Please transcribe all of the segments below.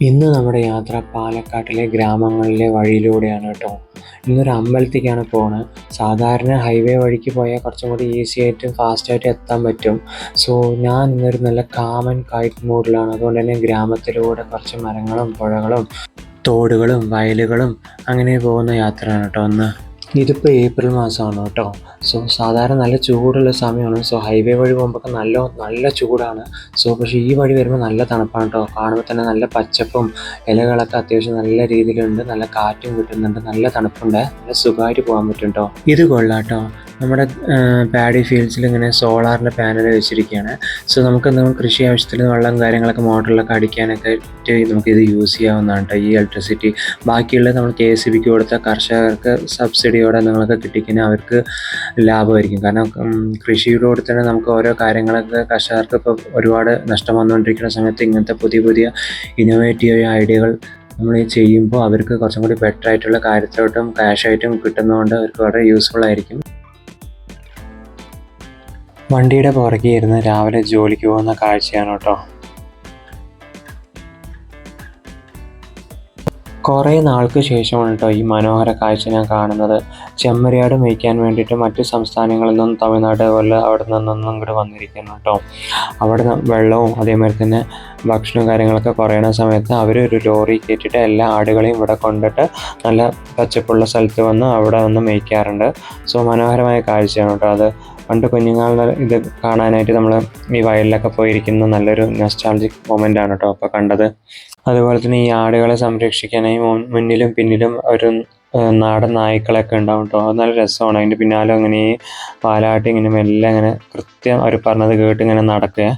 ഇന്ന് നമ്മുടെ യാത്ര പാലക്കാട്ടിലെ ഗ്രാമങ്ങളിലെ വഴിയിലൂടെയാണ് കേട്ടോ. ഇന്നൊരു അമ്പലത്തേക്കാണ് പോണത് സാധാരണ ഹൈവേ വഴിക്ക് പോയാൽ കുറച്ചും കൂടി ഈസി ആയിട്ടും ഫാസ്റ്റ് ആയിട്ട് എത്താൻ പറ്റും. സോ ഞാൻ ഇന്നൊരു നല്ല കാമൻ കൈറ്റ് മൂഡിലാണ് അതുകൊണ്ട് തന്നെ ഗ്രാമത്തിലൂടെ കുറച്ച് മരങ്ങളും പുഴകളും തോടുകളും വയലുകളും അങ്ങനെ പോകുന്ന യാത്രയാണ് കേട്ടോ അന്ന് ഇതിപ്പോൾ ഏപ്രിൽ മാസമാണ് കേട്ടോ. സോ സാധാരണ നല്ല ചൂടുള്ള സമയമാണ്. സോ ഹൈവേ വഴി പോകുമ്പോൾ നല്ല നല്ല ചൂടാണ്. സോ പക്ഷേ ഈ വഴി വരുമ്പോൾ നല്ല തണുപ്പാണ് കേട്ടോ. കാണുമ്പോൾ തന്നെ നല്ല പച്ചപ്പും ഇലകളൊക്കെ അത്യാവശ്യം നല്ല രീതിയിലുണ്ട്. നല്ല കാറ്റും കിട്ടുന്നുണ്ട്. നല്ല തണുപ്പുണ്ട്. നല്ല സുഖമായിട്ട് പോകാൻ പറ്റും കേട്ടോ. ഇത് കൊള്ളാം കേട്ടോ. നമ്മുടെ പാഡി ഫീൽഡ്സിൽ ഇങ്ങനെ സോളാറിന്റെ പാനൽ വെച്ചിരിക്കുകയാണ് സോ നമുക്ക് എന്തെങ്കിലും കൃഷി ആവശ്യത്തിന് വെള്ളം കാര്യങ്ങളൊക്കെ മോട്ടറിലൊക്കെ അടിക്കാനൊക്കെ നമുക്ക് ഇത് യൂസ് ചെയ്യാവുന്നതാണ് കേട്ടോ ഈ ഇലക്ട്രിസിറ്റി ബാക്കിയുള്ള നമ്മൾ കെ എസ് ബിക്ക് കൊടുത്ത കർഷകർക്ക് സബ്സിഡിയോടെ നിങ്ങളൊക്കെ കിട്ടിക്കുന്ന അവർക്ക് ലാഭമായിരിക്കും. കാരണം കൃഷിയോട് തന്നെ നമുക്ക് ഓരോ കാര്യങ്ങളൊക്കെ കർഷകർക്ക് ഇപ്പോൾ ഒരുപാട് നഷ്ടം വന്നുകൊണ്ടിരിക്കുന്ന സമയത്ത് ഇങ്ങനത്തെ പുതിയ പുതിയ ഇന്നോവേറ്റീവ് ഐഡിയകൾ നമ്മൾ ചെയ്യുമ്പോൾ അവർക്ക് കുറച്ചും കൂടി ബെറ്റർ ആയിട്ടുള്ള കാര്യത്തിലോട്ടും ക്യാഷായിട്ടും കിട്ടുന്നതുകൊണ്ട് അവർക്ക് വളരെ യൂസ്ഫുൾ ആയിരിക്കും. വണ്ടിയുടെ പുറകെ ഇരുന്ന് രാവിലെ ജോലിക്ക് പോകുന്ന കാഴ്ചയാണ് കേട്ടോ. കുറേ നാൾക്ക് ശേഷമാണ് കേട്ടോ ഈ മനോഹര കാഴ്ച ഞാൻ കാണുന്നത്. ചെമ്മരിയാട് മേയ്ക്കാൻ വേണ്ടിയിട്ട് മറ്റു സംസ്ഥാനങ്ങളിൽ നിന്നും തമിഴ്നാട് പോലെ അവിടെ നിന്നൊന്നും ഇങ്ങോട്ട് വന്നിരിക്കുന്നു കേട്ടോ. അവിടെ വെള്ളവും അതേമാതിരി തന്നെ ഭക്ഷണവും കാര്യങ്ങളൊക്കെ കുറയണ സമയത്ത് അവർ ഒരു ലോറി കയറ്റിയിട്ട് എല്ലാ ആടുകളെയും ഇവിടെ കൊണ്ടിട്ട് നല്ല പച്ചപ്പുള്ള സ്ഥലത്ത് വന്ന് അവിടെ വന്ന് മേയ്ക്കാറുണ്ട്. സോ മനോഹരമായ കാഴ്ചയാണ് കേട്ടോ അത്. പണ്ട് കുഞ്ഞുങ്ങളുടെ ഇത് കാണാനായിട്ട് നമ്മൾ ഈ വയലിലൊക്കെ പോയിരിക്കുന്ന നല്ലൊരു നെസ്റ്റാളജിക് മൊമെന്റ് ആണ് കേട്ടോ അപ്പോൾ കണ്ടത്. അതുപോലെ തന്നെ ഈ ആടുകളെ സംരക്ഷിക്കാനായി മുന്നിലും പിന്നിലും ഒരു നാടൻ നായ്ക്കളൊക്കെ ഉണ്ടാവും കേട്ടോ അത് നല്ല രസമാണ്. അതിന്റെ പിന്നാലെ അങ്ങനെ ഈ പാലാട്ടി ഇങ്ങനെ മെല്ലെ ഇങ്ങനെ കൃത്യം അവർ പറഞ്ഞത് കേട്ട് ഇങ്ങനെ നടക്കുക.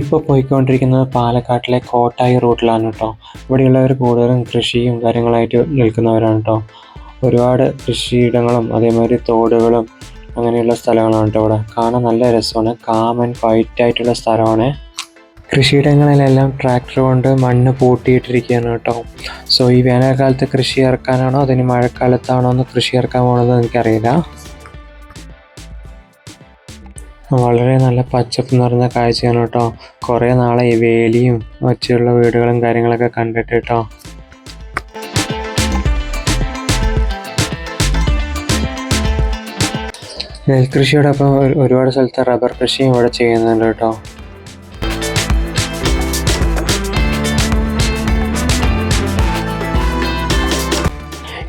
ഇപ്പോൾ പോയിക്കൊണ്ടിരിക്കുന്നത് പാലക്കാട്ടിലെ കോട്ടായി റൂട്ടിലാണ് കേട്ടോ ഇവിടെയുള്ളവർ കൂടുതലും കൃഷിയും കാര്യങ്ങളായിട്ട് നിൽക്കുന്നവരാണ് കേട്ടോ ഒരുപാട് കൃഷിയിടങ്ങളും അതേമാതിരി തോടുകളും അങ്ങനെയുള്ള സ്ഥലങ്ങളാണ് കേട്ടോ ഇവിടെ. കാണാൻ നല്ല രസമാണ്. കാമൻ ക്വൈറ്റ് ആയിട്ടുള്ള സ്ഥലമാണ്. കൃഷിയിടങ്ങളിലെല്ലാം ട്രാക്ടർ കൊണ്ട് മണ്ണ് പൂട്ടിയിട്ടിരിക്കുകയാണ് കേട്ടോ. സോ ഈ വേനൽക്കാലത്ത് കൃഷി ഇറക്കാനാണോ അതിന് മഴക്കാലത്താണോ എന്ന് കൃഷി ഇറക്കാൻ പോകണമെന്ന് എനിക്കറിയില്ല. വളരെ നല്ല പച്ചപ്പ് നിറഞ്ഞ കാഴ്ചയാണ് കേട്ടോ. കുറേ നാളെ ഈ വേലിയും ഒച്ചയുള്ള വീടുകളും കാര്യങ്ങളൊക്കെ കണ്ടിട്ട് കേട്ടോ. നെൽകൃഷിയോടൊപ്പം ഒരു- ഒരുപാട് സ്ഥലത്ത് റബ്ബർ കൃഷിയും ഇവിടെ ചെയ്യുന്നുണ്ട് കേട്ടോ.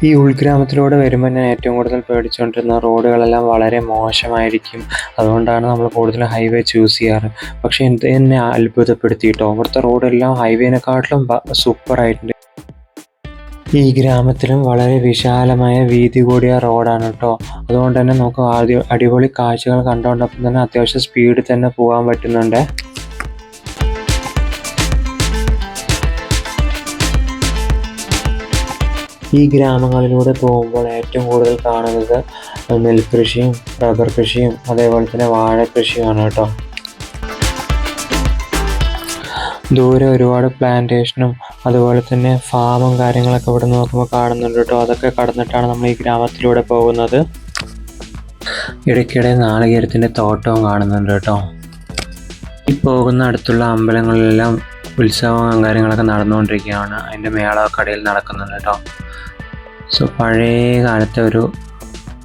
ഈ ഉൾഗ്രാമത്തിലൂടെ വരുമ്പോൾ ഞാൻ ഏറ്റവും കൂടുതൽ പേടിച്ചുകൊണ്ടിരുന്ന റോഡുകളെല്ലാം വളരെ മോശമായിരിക്കും. അതുകൊണ്ടാണ് നമ്മൾ കൂടുതൽ ഹൈവേ ചൂസ് ചെയ്യാറ്. പക്ഷേ എന്ത് എന്നെ അത്ഭുതപ്പെടുത്തിയിട്ടോ? അവിടുത്തെ റോഡെല്ലാം ഹൈവേനെക്കാട്ടിലും സൂപ്പറായിട്ടുണ്ട് ഈ ഗ്രാമത്തിലും വളരെ വിശാലമായ വീതി കൂടിയ റോഡാണ് കേട്ടോ അതുകൊണ്ട് തന്നെ നമുക്ക് ആദ്യം അടിപൊളി കാഴ്ചകൾ കണ്ടുകൊണ്ടപ്പം തന്നെ അത്യാവശ്യം സ്പീഡിൽ തന്നെ പോകാൻ പറ്റുന്നുണ്ട്. ഈ ഗ്രാമങ്ങളിലൂടെ പോകുമ്പോൾ ഏറ്റവും കൂടുതൽ കാണുന്നത് നെൽകൃഷിയും റബ്ബർ കൃഷിയും അതേപോലെ തന്നെ വാഴ കൃഷിയുമാണ് കേട്ടോ ദൂരെ ഒരുപാട് പ്ലാന്റേഷനും അതുപോലെ തന്നെ ഫാമും കാര്യങ്ങളൊക്കെ ഇവിടെ നോക്കുമ്പോൾ കാണുന്നുണ്ട് കേട്ടോ. അതൊക്കെ കടന്നിട്ടാണ് നമ്മൾ ഈ ഗ്രാമത്തിലൂടെ പോകുന്നത്. ഇടയ്ക്കിടെ നാളികേരത്തിന്റെ തോട്ടവും കാണുന്നുണ്ട് കേട്ടോ. ഈ പോകുന്ന അടുത്തുള്ള അമ്പലങ്ങളിലെല്ലാം ഉത്സവം കാര്യങ്ങളൊക്കെ നടന്നുകൊണ്ടിരിക്കുകയാണ്. അതിന്റെ മേളക്കടയിൽ കടയിൽ നടക്കുന്നുണ്ട് കേട്ടോ. സോ പഴയ കാലത്തെ ഒരു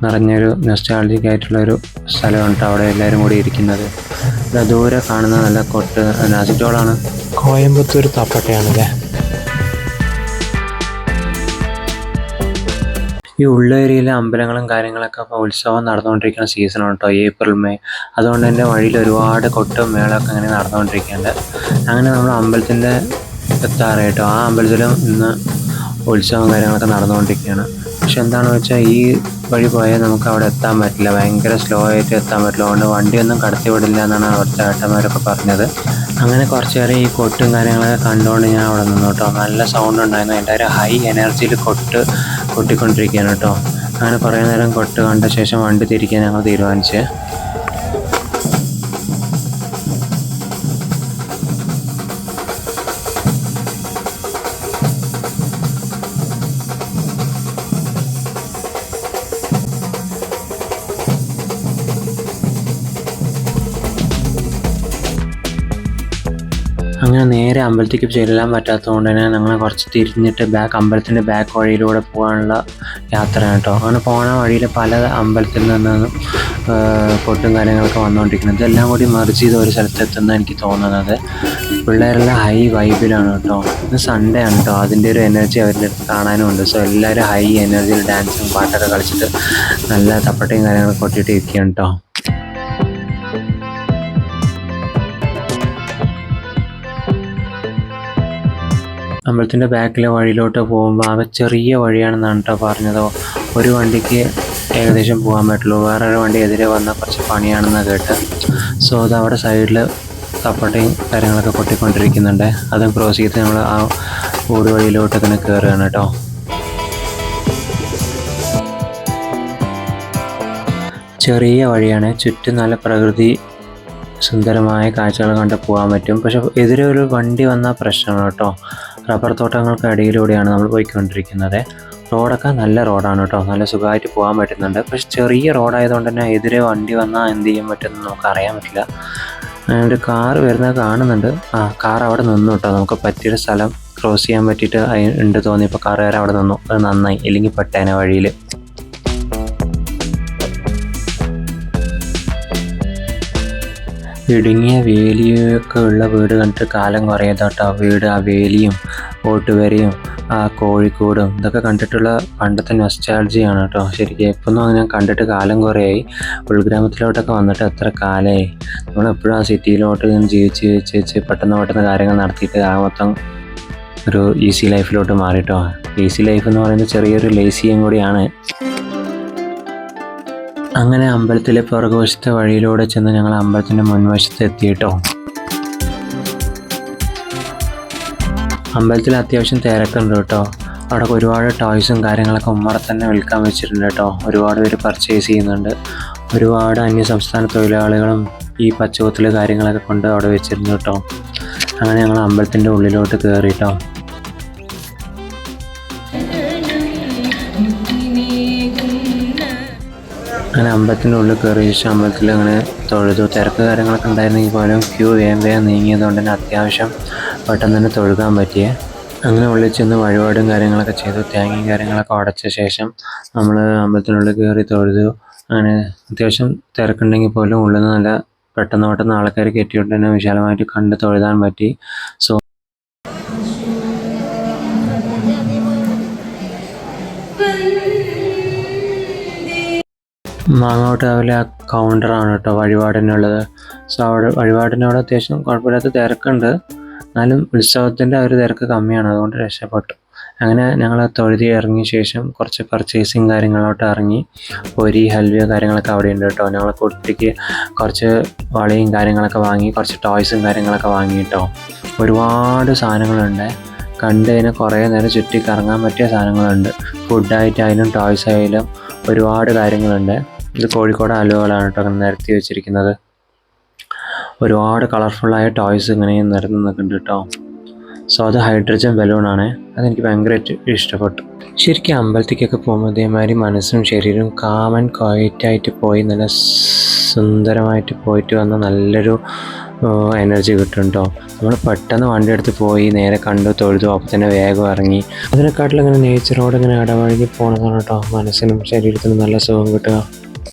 നിറഞ്ഞൊരു നെസ്റ്റാളജിക് ആയിട്ടുള്ള ഒരു സ്ഥലമാണ് കേട്ടോ അവിടെ എല്ലാവരും കൂടി ഇരിക്കുന്നത്. ദൂരെ കാണുന്ന നല്ല കൊട്ട് നാസിറ്റോളാണ് കോയമ്പത്തൂർ തപ്പട്ടയാണല്ലേ? ഈ ഉള്ള ഏരിയയിലെ അമ്പലങ്ങളും കാര്യങ്ങളൊക്കെ ഇപ്പോൾ ഉത്സവം നടന്നുകൊണ്ടിരിക്കുന്ന സീസണാണ് കേട്ടോ ഏപ്രിൽ മെയ്. അതുകൊണ്ട് തന്നെ വഴിയിൽ ഒരുപാട് കൊട്ടും മേളൊക്കെ അങ്ങനെ നടന്നുകൊണ്ടിരിക്കുന്നുണ്ട്. അങ്ങനെ നമ്മൾ അമ്പലത്തിന്റെ എത്താറ് കേട്ടോ ആ അമ്പലത്തിലും ഇന്ന് ഉത്സവം കാര്യങ്ങളൊക്കെ നടന്നുകൊണ്ടിരിക്കുകയാണ്. പക്ഷെ എന്താണെന്ന് വെച്ചാൽ ഈ വഴി പോയാൽ നമുക്ക് അവിടെ എത്താൻ പറ്റില്ല. ഭയങ്കര സ്ലോ ആയിട്ട് എത്താൻ പറ്റില്ല. അതുകൊണ്ട് വണ്ടിയൊന്നും കടത്തി വിടില്ല എന്നാണ് അവിടുത്തെ ഏട്ടന്മാരൊക്കെ പറഞ്ഞത്. അങ്ങനെ കുറച്ച് നേരം ഈ കൊട്ടും കാര്യങ്ങളൊക്കെ കണ്ടുകൊണ്ട് ഞാൻ അവിടെ നിന്നു കേട്ടോ. നല്ല സൗണ്ട് ഉണ്ടായിരുന്നു. ഒരു ഹൈ എനർജിയിൽ കൊട്ട് കൊട്ടിക്കൊണ്ടിരിക്കുകയാണ് കേട്ടോ. അങ്ങനെ കുറേ നേരം കൊട്ട് കണ്ട ശേഷം വണ്ടി തിരിക്കാൻ ഞങ്ങൾ തീരുമാനിച്ചേ അങ്ങനെ നേരെ അമ്പലത്തേക്ക് ചെല്ലാൻ പറ്റാത്തതുകൊണ്ട് തന്നെ ഞങ്ങൾ കുറച്ച് തിരിഞ്ഞിട്ട് ബാക്ക് അമ്പലത്തിന്റെ ബാക്ക് വഴിയിലൂടെ പോകാനുള്ള യാത്രയാണ് കേട്ടോ അങ്ങനെ പോണ വഴിയിൽ പല അമ്പലത്തിൽ നിന്നും കൊട്ടും കാര്യങ്ങളൊക്കെ വന്നുകൊണ്ടിരിക്കുന്നത് ഇതെല്ലാം കൂടി മെർജ് ചെയ്ത് ഒരു സ്ഥലത്തെത്തുന്ന എനിക്ക് തോന്നുന്നത്. പിള്ളേരെല്ലാം ഹൈ വൈബിലാണ് കേട്ടോ ഇന്ന് സൺഡേ ആണ് കേട്ടോ അതിന്റെ ഒരു എനർജി അവരുടെ കാണാനും ഉണ്ട്. സോ എല്ലാവരും ഹൈ എനർജിയിൽ ഡാൻസും പാട്ടൊക്കെ കളിച്ചിട്ട് നല്ല തപ്പട്ടയും കാര്യങ്ങളൊക്കെ കൊട്ടിയിട്ട് ഇരിക്കുകയാണ് കേട്ടോ അമ്പലത്തിന്റെ ബാക്കിലെ വഴിയിലോട്ട് പോകുമ്പോൾ ആ ചെറിയ വഴിയാണെന്നാണ് കേട്ടോ പറഞ്ഞത്. ഒരു വണ്ടിക്ക് ഏകദേശം പോകാൻ പറ്റുള്ളൂ. വേറൊരു വണ്ടി എതിരെ വന്ന കുറച്ച് പണിയാണെന്ന് കേട്ട്. സോ അത് അവിടെ സൈഡിൽ കപ്പട്ടയും കാര്യങ്ങളൊക്കെ പൊട്ടിക്കൊണ്ടിരിക്കുന്നുണ്ട്. അതും ക്രോസ് ചെയ്ത് നമ്മൾ ആ ഊട് വഴിയിലോട്ട് ഇങ്ങനെ കയറുകയാണ് കേട്ടോ ചെറിയ വഴിയാണ്. ചുറ്റും നല്ല പ്രകൃതി സുന്ദരമായ കാഴ്ചകൾ കണ്ട് പോകാൻ പറ്റും. പക്ഷെ എതിരെ ഒരു വണ്ടി വന്നാൽ പ്രശ്നമാണ് കേട്ടോ റബ്ബർ തോട്ടങ്ങൾക്ക് ഇടയിലൂടെയാണ് നമ്മൾ പോയിക്കൊണ്ടിരിക്കുന്നത്. റോഡൊക്കെ നല്ല റോഡാണ് കേട്ടോ. നല്ല സുഖമായിട്ട് പോകാൻ പറ്റുന്നുണ്ട്. പക്ഷെ ചെറിയ റോഡായതുകൊണ്ട് തന്നെ എതിരെ വണ്ടി വന്നാൽ എന്ത് ചെയ്യാൻ പറ്റുമെന്ന് നമുക്ക് അറിയാൻ പറ്റില്ല. ഒരു കാർ വരുന്നത് കാണുന്നുണ്ട്. ആ കാർ അവിടെ നിന്നു കേട്ടോ. നമുക്ക് പറ്റിയൊരു സ്ഥലം ക്രോസ് ചെയ്യാൻ പറ്റിയിട്ട് ഉണ്ട് തോന്നി. ഇപ്പോൾ കാറുകാർ അവിടെ നിന്നു. അത് നന്നായി. ഇല്ലെങ്കിൽ പെട്ടേനെ വഴിയിൽ. ഇടുങ്ങിയ വേലിയൊക്കെ ഉള്ള വീട് കണ്ടിട്ട് കാലം കുറേതാട്ടോ വീട് ആ വേലിയും ഓട്ടുവരയും ആ കോഴിക്കോടും ഇതൊക്കെ കണ്ടിട്ടുള്ള പണ്ടത്തെ നൊസ്റ്റാൾജിയാണ് കേട്ടോ. ശരിക്കും ഇപ്പൊന്നും അങ്ങനെ കണ്ടിട്ട് കാലം കുറേയായി. ഉൾഗ്രാമത്തിലോട്ടൊക്കെ വന്നിട്ട് എത്ര കാലമായി നമ്മളെപ്പോഴും ആ സിറ്റിയിലോട്ട് ജീവിച്ച് ജീവിച്ച് ജീവിച്ച് പെട്ടെന്ന് പെട്ടെന്ന് കാര്യങ്ങൾ നടത്തിയിട്ട് ആ മൊത്തം ഒരു ഈസി ലൈഫിലോട്ട് മാറിയിട്ടോ ഈസി ലൈഫ് എന്ന് പറയുന്നത് ചെറിയൊരു ലേസിയും കൂടിയാണ്. അങ്ങനെ അമ്പലത്തിലെ പുറകുവശത്തെ വഴിയിലൂടെ ചെന്ന് ഞങ്ങൾ അമ്പലത്തിന്റെ മുൻവശത്ത് എത്തിയിട്ടോ? അമ്പലത്തിൽ അത്യാവശ്യം തിരക്കുണ്ട് കേട്ടോ. അവിടെ ഒരുപാട് ടോയ്സും കാര്യങ്ങളൊക്കെ ഉമ്മറ തന്നെ വിൽക്കാൻ വെച്ചിട്ടുണ്ട് കേട്ടോ. ഒരുപാട് പേര് പർച്ചേസ് ചെയ്യുന്നുണ്ട്. ഒരുപാട് അന്യ സംസ്ഥാന തൊഴിലാളികളും ഈ പച്ചകുത്തൽ കാര്യങ്ങളൊക്കെ കൊണ്ട് അവിടെ വെച്ചിരുന്നു കേട്ടോ. അങ്ങനെ ഞങ്ങൾ അമ്പലത്തിന്റെ ഉള്ളിലോട്ട് കയറി കേട്ടോ. അങ്ങനെ അമ്പലത്തിന്റെ ഉള്ളിൽ കയറി ശേഷം അമ്പലത്തിൽ അങ്ങനെ തൊഴുതു. തിരക്ക് കാര്യങ്ങളൊക്കെ ഉണ്ടായിരുന്നെങ്കിൽ പോലും ക്യൂ വേഗം വേഗം നീങ്ങിയതുകൊണ്ട് തന്നെ അത്യാവശ്യം പെട്ടെന്ന് തന്നെ തൊഴുകാൻ പറ്റിയേ അങ്ങനെ ഉള്ളിൽ ചെന്ന് വഴിപാടും കാര്യങ്ങളൊക്കെ ചെയ്തു. തേങ്ങയും കാര്യങ്ങളൊക്കെ ഉടച്ച ശേഷം നമ്മൾ അമ്പലത്തിനുള്ളിൽ കയറി തൊഴുതു. അങ്ങനെ അത്യാവശ്യം തിരക്കുണ്ടെങ്കിൽ പോലും ഉള്ളിൽ നിന്ന് നല്ല പെട്ടെന്ന് പെട്ടെന്ന് ആൾക്കാർ കെട്ടിയിട്ട് തന്നെ വിശാലമായിട്ട് കണ്ട് തൊഴുതാൻ പറ്റി. സോ മാങ്ങോട്ടാവിലെ ആ കൗണ്ടറാണ് കേട്ടോ വഴിപാടിനുള്ളത്. സോ അവിടെ വഴിപാടിനോട് അത്യാവശ്യം കുഴപ്പമില്ലാത്ത തിരക്കുണ്ട്. എന്നാലും ഉത്സവത്തിന്റെ ഒരു തിരക്ക് കമ്മിയാണ് അതുകൊണ്ട് രക്ഷപ്പെട്ടു. അങ്ങനെ ഞങ്ങൾ തൊഴുതി ഇറങ്ങിയ ശേഷം കുറച്ച് പർച്ചേസിങ് കാര്യങ്ങളോട്ട് ഇറങ്ങി. പൊരി ഹൽവ കാര്യങ്ങളൊക്കെ അവിടെ ഉണ്ട് കേട്ടോ. ഞങ്ങൾ കുട്ടിക്ക് കുറച്ച് വളയും കാര്യങ്ങളൊക്കെ വാങ്ങി കുറച്ച് ടോയ്സും കാര്യങ്ങളൊക്കെ വാങ്ങി കേട്ടോ ഒരുപാട് സാധനങ്ങളുണ്ട്. കണ്ട് കഴിഞ്ഞാൽ കുറേ നേരം ചുറ്റി കറങ്ങാൻ പറ്റിയ സാധനങ്ങളുണ്ട്. ഫുഡായിട്ടായാലും ടോയ്സ് ആയാലും ഒരുപാട് കാര്യങ്ങളുണ്ട്. ഇത് കോഴിക്കോട് അലുവകളാണ് കേട്ടോ അങ്ങനെ നിരത്തി വെച്ചിരിക്കുന്നത്. ഒരുപാട് കളർഫുള്ളായ ടോയ്സ് ഇങ്ങനെ നിരന്ന് നിൽക്കുന്നുണ്ട് കേട്ടോ. സോ അത് ഹൈഡ്രജൻ ബലൂണാണ് അതെനിക്ക് ഭയങ്കരമായിട്ട് ഇഷ്ടപ്പെട്ടു. ശരിക്കും അമ്പലത്തേക്കൊക്കെ പോകുമ്പോൾ ഇതേമാതിരി മനസ്സും ശരീരവും കാമൻ ക്വയറ്റായിട്ട് പോയി നല്ല സുന്ദരമായിട്ട് പോയിട്ട് വന്ന നല്ലൊരു എനർജി കിട്ടും കേട്ടോ നമ്മൾ പെട്ടെന്ന് വണ്ടി എടുത്ത് പോയി നേരെ കണ്ടു തൊഴുതു അപ്പോൾ തന്നെ വേഗം ഇറങ്ങി. അതിനെക്കാട്ടിലും ഇങ്ങനെ നേച്ചറോട് ഇങ്ങനെ ഇടപഴകി പോകണമെന്നാണ് കേട്ടോ മനസ്സിനും ശരീരത്തിനും നല്ല സുഖം കിട്ടുക.